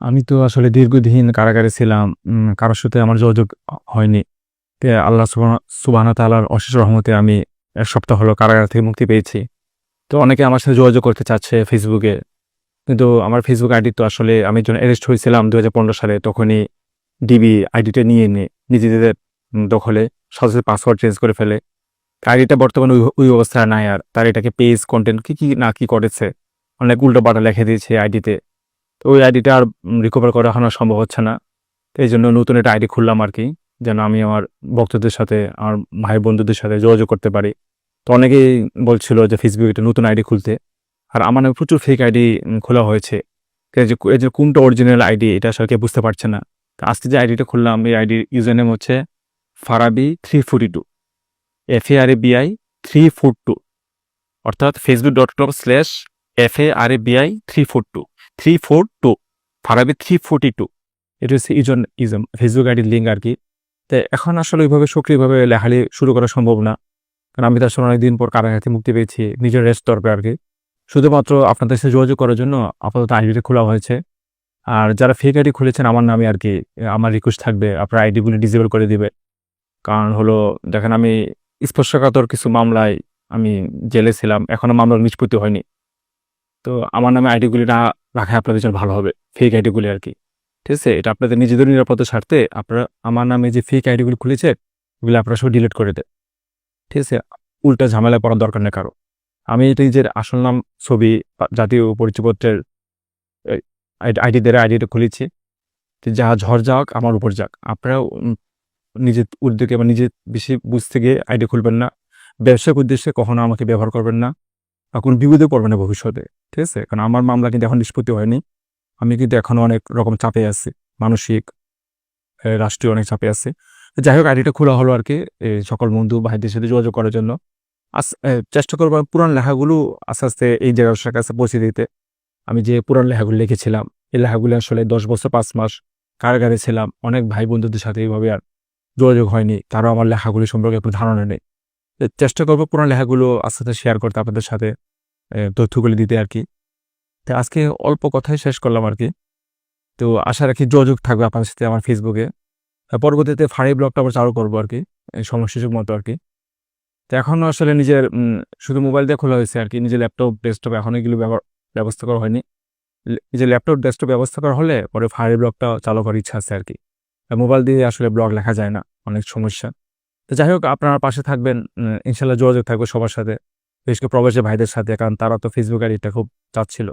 আমি তো আসলে দীর্ঘদিন কারাগারে ছিলাম। কারোর সাথে আমার যোগাযোগ হয়নি। আল্লাহ সুবহানাহু ওয়া অশেষ রহমতে আমি এক সপ্তাহ হলো কারাগার থেকে মুক্তি পেয়েছি। তো অনেকে আমার সাথে যোগাযোগ করতে চাচ্ছে ফেসবুকে কিন্তু আমার ফেসবুক আইডি তো আসলে আমি যখন অ্যারেস্ট হয়েছিলাম ২০১৫ সালে তখনই ডিবি আইডিটা নিয়ে নেয় নিজেদের দখলে সাথে, পাসওয়ার্ড চেঞ্জ করে ফেলে। আইডিটা বর্তমানে ওই অবস্থায় নাই আর। তার এটাকে পেজ, কন্টেন্ট কি, কি না কি করেছে। অনেক উল্টো উল্টোপাল্টা লেখে দিয়েছে আইডিতে। তো ওই আইডিটা আর রিকভার করা এখনও সম্ভব হচ্ছে না। তো এই জন্য নতুন একটা আইডি খুললাম আর কি যেন আমি আমার ভক্তদের সাথে, আমার ভাই বন্ধুদের সাথে যোগাযোগ করতে পারি। তো অনেকেই বলছিল যে এ একটা নতুন আইডি খুলতে। আর আমার নামে প্রচুর ফেক আইডি খোলা হয়েছে। এই যে কোনটা অরিজিনাল আইডি এটা আসলে কেউ বুঝতে পারছে না। তো আজকে যে আইডিটা খুললাম এই আইডির ইউজার নেম হচ্ছে ফারাবি342 এফ-এ-আর-এ-বি-আই 342 অর্থাৎ facebook.com/f-a-r-a-b-i342 342 ফারাবি 342 এটা হচ্ছে ইজন ইজম ফেসবুক আইডির লিঙ্ক আর কি তো এখন আসলে ওইভাবে সক্রিয়ভাবে লেখালেখি শুরু করা সম্ভব না। কারণ আমি তো আসলে অনেকদিন পর কারাগার মুক্তি পেয়েছি। নিজের রেস্ট দরকার আর কি শুধুমাত্র আপনাদের সাথে যোগাযোগ করার জন্য আপাতত আইডিটা খোলা হয়েছে। আর যারা ফেক আইডি খুলেছেন, আমার নামে আর কি, আমার রিকোয়েস্ট থাকবে, আপনার আইডিগুলি ডিসেবল করে দিবেন। কারণ হলো, দেখেন আমি স্পর্শকাতর কিছু মামলায় আমি জেলে ছিলাম। এখনও মামলার নিষ্পত্তি হয়নি। তো আমার নামে আইডিগুলি না রাখা আপনাদের জন্য ভালো হবে। ফেক আইডিগুলি আর কি ঠিক আছে? এটা আপনাদের নিজেদের নিরাপত্তা স্বার্থে আপনারা আমার নামে যে ফেক আইডিগুলি খুলেছে এগুলো আপনারা সব ডিলিট করে দেন। ঠিক আছে? উল্টা ঝামেলায় পড়ার দরকার নেই কারও। আমি এটা নিজের আসল নাম, ছবি, জাতীয় পরিচয়পত্রের আইডি দ্বারা আইডিটা খুলেছি। যা ঝড় যাক আমার উপর যাক। আপনারাও উম নিজের উদ্যোগে বা নিজের বেশি বুঝতে গিয়ে আইডি খুলবেন না। ব্যবসায়িক উদ্দেশ্যে কখনো আমাকে ব্যবহার করবেন না। কোনো বিপদে পড়বে না ভবিষ্যতে। ঠিক আছে? কারণ আমার মামলা কিন্তু এখন নিষ্পত্তি হয়নি। আমি কিন্তু এখনও অনেক রকম চাপে আছি। মানসিক, রাষ্ট্রীয় অনেক চাপে আছে যাই হোক আইডিটা খোলা হলো আরকি এই সকল বন্ধু ভাইদের সাথে যোগাযোগ করার জন্য। আস চেষ্টা করব পুরান লেখাগুলো আস্তে, আস্তে এই জায়গার কাছে পৌঁছে দিতে। আমি যে পুরান লেখাগুলো লিখেছিলাম এই লেখাগুলো আসলে ১০ বছর পাঁচ মাস কারাগারে ছিলাম। অনেক ভাই বন্ধুদের সাথে এইভাবে আর যোগাযোগ হয়নি। তারাও আমার লেখাগুলি সম্পর্কে একটু ধারণা নেই। চেষ্টা করব পুরান লেখাগুলো আস্তে, আস্তে শেয়ার করতে আপনাদের সাথে তথ্যগুলি দিতে আর কি তো আজকে অল্প কথাই শেষ করলাম আর কি তো আশা রাখি যোগাযোগ থাকবে আপনাদের সাথে আমার ফেসবুকে পরবর্তীতে ফাঁড়ি ব্লগটা আবার চালু করব আর কি সময় সুযোগ মতো আরকি। তো এখনও আসলে নিজের শুধু মোবাইল দিয়ে খোলা হয়েছে আর কি নিজের ল্যাপটপ, ডেস্কটপ এখনও এগুলো ব্যবস্থা করা হয়নি। নিজের ল্যাপটপ, ডেস্কটপ ব্যবস্থা করা হলে পরে ফাঁড়ি ব্লগটা চালু করার ইচ্ছা আছে আর কি মোবাইল দিয়ে আসলে ব্লগ লেখা যায় না। অনেক সমস্যা। তো যাই হোক আপনারা পাশে থাকবেন। ইনশাল্লাহ যোগাযোগ থাকবে সবার সাথে। বিশেষ করে প্রবাসী ভাইদের সাথে কারণ তারা তো ফেসবুক আইডিটা খুব চাচ্ছিল।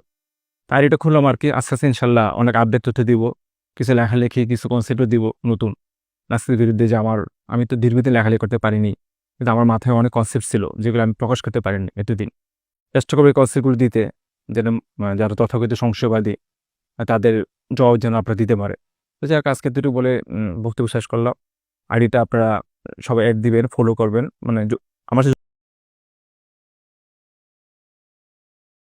আইডিটা খুললাম আরকি। আস্তে, আস্তে ইনশাল্লাহ অনেক আপডেট তথ্য দিব। কিছু লেখালেখি, কিছু কনসেপ্টও দিব নতুন। নাস্তির বিরুদ্ধে যে আমার আমি তো দীর্ঘদিন লেখালেখি করতে পারিনি। কিন্তু আমার মাথায় অনেক কনসেপ্ট ছিল যেগুলো আমি প্রকাশ করতে পারিনি এতদিন। চেষ্টা করব এই কনসেপ্টগুলো দিতে যেন যারা তথাকথিত সংশয়বাদী তাদের জবাব যেন আপনারা দিতে পারে। তো যাই হোক আজকে দুটো বলে বক্তব্য শেষ করলাম। আইডিটা আপনারা সবাই অ্যাড দিবেন, ফলো করবেন। মানে আমার